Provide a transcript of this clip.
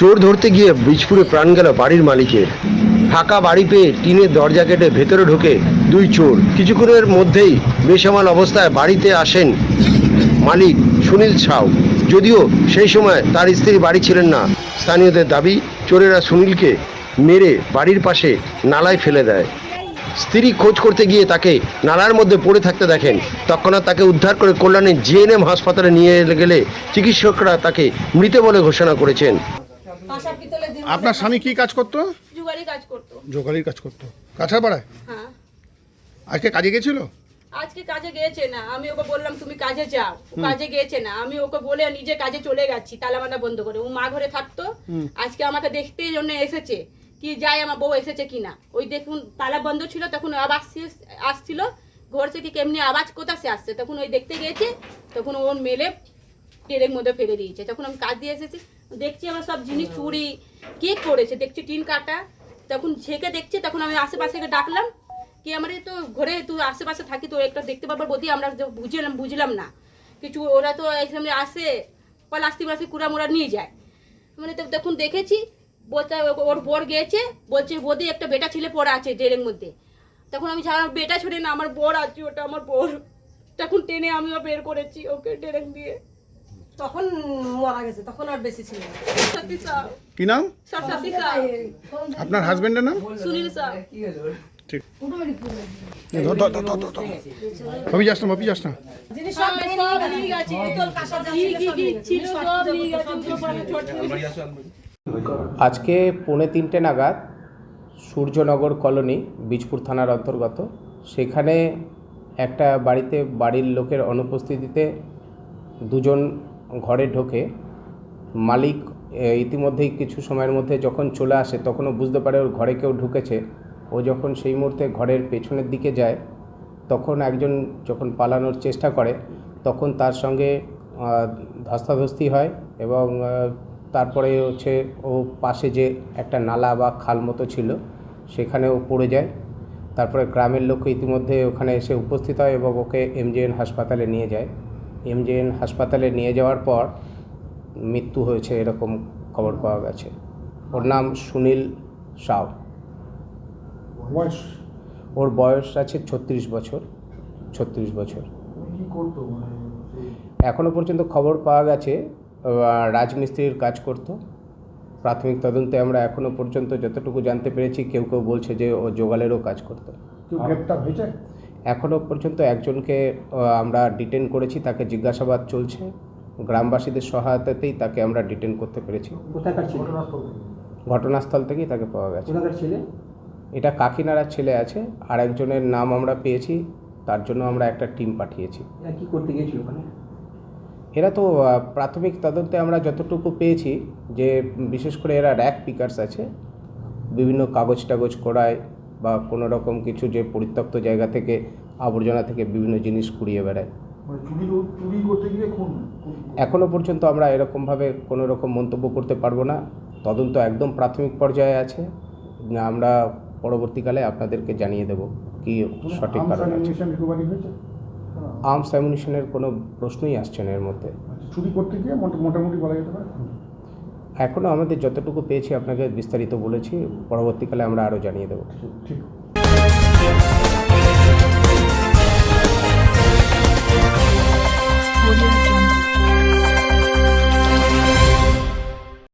চোর ধরতে গিয়ে বীজপুরে প্রাণ গেল বাড়ির মালিকের। ফাঁকা বাড়ি পেয়ে টিনের দরজা কেটে ভেতরে ঢোকে দুই চোর। কিছুক্ষণের মধ্যেই বেসামাল অবস্থায় বাড়িতে আসেন মালিক সুনীল সাউ। যদিও সেই সময় তার স্ত্রী বাড়ি ছিলেন না। স্থানীয়দের দাবি, চোরেরা সুনীলকে মেরে বাড়ির পাশে নালায় ফেলে দেয়। স্ত্রী খোঁজ করতে গিয়ে তাকে নালার মধ্যে পড়ে থাকতে দেখেন। তৎক্ষণাৎ তাকে উদ্ধার করে কল্যাণের জিএনএম হাসপাতালে নিয়ে গেলে চিকিৎসকরা তাকে মৃত বলে ঘোষণা করেছেন। আপনার স্বামী কি কাজ করতো? জুগারি কাজ করতো। জোগালির কাজ করতো। কাছাপাড়ায় হ্যাঁ। আজকে কাজে গেছিল? আজকে কাজে গিয়েছে না। আমি ওকে বললাম তুমি কাজে যাও। ও কাজে গিয়েছে না। আমি ওকে বলে নিজে কাজে চলে বন্ধ করে। ও মা ঘরে থাকতো। আজকে আমাকে দেখতে জন্য এসেছে কি যাই আমার বউ এসেছে কিনা ওই দেখুন তালা বন্ধ ছিল তখন আসছে- আসছিল। ঘর থেকে কেমনি আওয়াজ কোথা সে আসছে? তখন ওই দেখতে গিয়েছে তখন ওর মেলে ট্রেনের মধ্যে ফেলে দিয়েছে। তখন আমি কাজ দিয়ে এসেছি। দেখছি আমার সব জিনিস চুরি। কে করেছে? দেখছি টিন কাটা। তখন ঝেঁকে দেখছি, তখন আমি আশেপাশে ডাকলাম। কি আমার তো ঘরে, তুই আশেপাশে থাকি তো একটা দেখতে পারবার বদি, আমরা তো বুঝলাম বুঝলাম না। কিছু ওরা তো এখানে আসে প্লাস্টিক প্লাস্টিক কুড়া মুড়া নিয়ে যায়। মানে তো তখন দেখেছি ওর বর গেছে, বলছে, বদি, একটা বেটা ছেলে পড়া আছে ড্রেনের মধ্যে। তখন আমি ছাড়া বেটা ছেড়ে না, আমার বর আছে ওটা, আমার বর। তখন টেনে আমিও বের করেছি ওকে ট্রেন দিয়ে। তখন মারা গেছে তখন আর বেশি ছিল কি নাম? আপনার হাজবেন্ডের নাম? সুনীল ঠিক। ভাবি যাস না ভাবি যাস না। আজকে পৌনে তিনটে নাগাদ সূর্যনগর কলোনি বীজপুর থানার অন্তর্গত। সেখানে একটা বাড়িতে বাড়ির লোকের অনুপস্থিতিতে দুজন ঘরে ঢোকে, মালিক ইতিমধ্যেই কিছু সময়ের মধ্যে যখন চলে আসে তখনও বুঝতে পারে ওর ঘরে কেউ ঢুকেছে। ও যখন সেই মুহূর্তে ঘরের পেছনের দিকে যায়, তখন একজন যখন পালানোর চেষ্টা করে, তখন তার সঙ্গে ধস্তাধস্তি হয় এবং তারপরে হচ্ছে ও পাশে যে একটা নালা বা খাল মতো ছিল সেখানে ও পড়ে যায়। তারপরে গ্রামের লোক ইতিমধ্যে ওখানে এসে উপস্থিত হয় এবং ওকে এমজেএন হাসপাতালে নিয়ে যায়। এমজেএন হাসপাতালে নিয়ে যাওয়ার পর মৃত্যু হয়েছে এরকম খবর পাওয়া গেছে। ওর নাম সুনীল সাউ। বয়স? ওর বয়স আছে ছত্রিশ বছর ছত্রিশ বছর। কি এখনও পর্যন্ত খবর পাওয়া গেছে রাজমিস্ত্রির কাজ করত। প্রাথমিক তদন্তে আমরা এখনও পর্যন্ত যতটুকু জানতে পেরেছি কেউ কেউ বলছে যে ও জোগালেরও কাজ করত। এখনও পর্যন্ত একজনকে আমরা ডিটেন করেছি তাকে জিজ্ঞাসাবাদ চলছে। গ্রামবাসীদের সহায়তাতেই তাকে আমরা ডিটেন করতে পেরেছি। ঘটনাস্থল থেকেই তাকে পাওয়া গেছে। এটা কাকিনাড়ার ছেলে আছে আর একজনের নাম আমরা পেয়েছি তার জন্য আমরা একটা টিম পাঠিয়েছি। এরা কি করতে গিয়েছিল ওখানে? এরা তো প্রাথমিক তদন্তে আমরা যতটুকু পেয়েছি যে বিশেষ করে এরা র্যাক পিকার্স আছে বিভিন্ন কাগজ টাগজ করায় বা কোনো রকম কিছু যে পরিত্যক্ত জায়গা থেকে আবর্জনা থেকে বিভিন্ন জিনিস কুড়িয়ে বেড়ায়। মানে চুরি চুরি করতে গিয়ে খুন? এখনও পর্যন্ত আমরা এরকমভাবে কোনো রকম মন্তব্য করতে পারব না। তদন্ত একদম প্রাথমিক পর্যায়ে আছে। আমরা পরবর্তীকালে আপনাদেরকে জানিয়ে দেব কি সঠিক কারণ আছে। আর্মস অ্যামিনিশনের কোনো প্রশ্নই আসছে না এর মধ্যে। চুরি করতে গিয়ে মোটামুটি বলা যেতে পারে। এখনও আমাদের যতটুকু পেয়েছি আপনাকে বিস্তারিত বলেছি পরবর্তীকালে আমরা আরও জানিয়ে দেবো। ঠিক।